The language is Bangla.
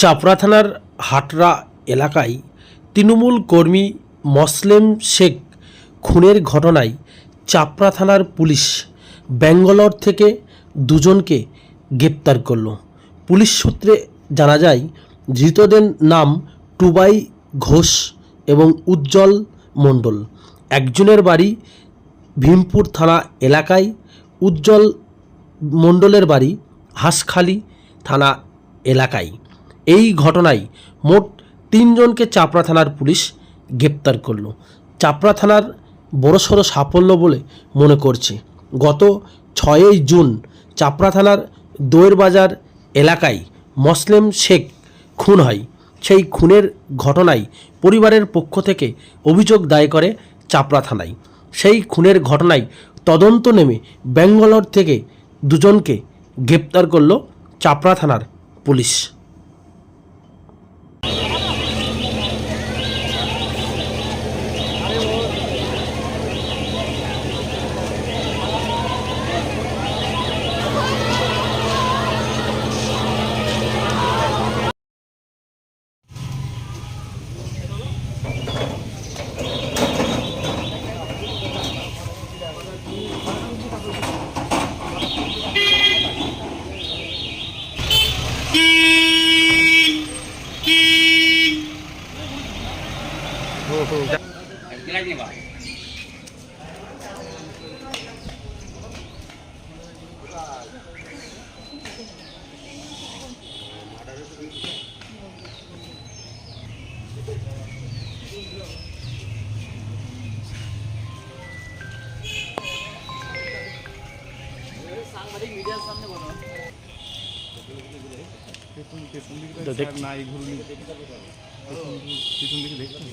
চাপড়া থানার হাটরা এলাকায় তৃণমূল কর্মী মসলেম শেখ খুনের ঘটনায় চাপড়া থানার পুলিশ ব্যাঙ্গালোর থেকে দুজনকে গ্রেপ্তার করল। পুলিশ সূত্রে জানা যায়, ধৃতদের নাম টুবাই ঘোষ এবং উজ্জ্বল মণ্ডল। একজনের বাড়ি ভীমপুর থানা এলাকায়, উজ্জ্বল মণ্ডলের বাড়ি হাঁসখালি থানা এলাকায়। এই ঘটনায় মোট তিনজনকে চাপড়া থানার পুলিশ গ্রেপ্তার করল। চাপড়া থানার বড়সড় সাফল্য বলে মনে করছে। গত ছয়ই জুন চাপড়া থানার দোয়ের বাজার এলাকায় মসলেম শেখ খুন হয়। সেই খুনের ঘটনায় পরিবারের পক্ষ থেকে অভিযোগ দায় করে চাপড়া থানায়। সেই খুনের ঘটনায় তদন্ত নেমে ব্যাঙ্গালোর থেকে দুজনকে গ্রেপ্তার করল চাপড়া থানার পুলিশ। পেছন দিকে তো তো দেখ- নাই ঘুরলি পিছন দিকে দেখছি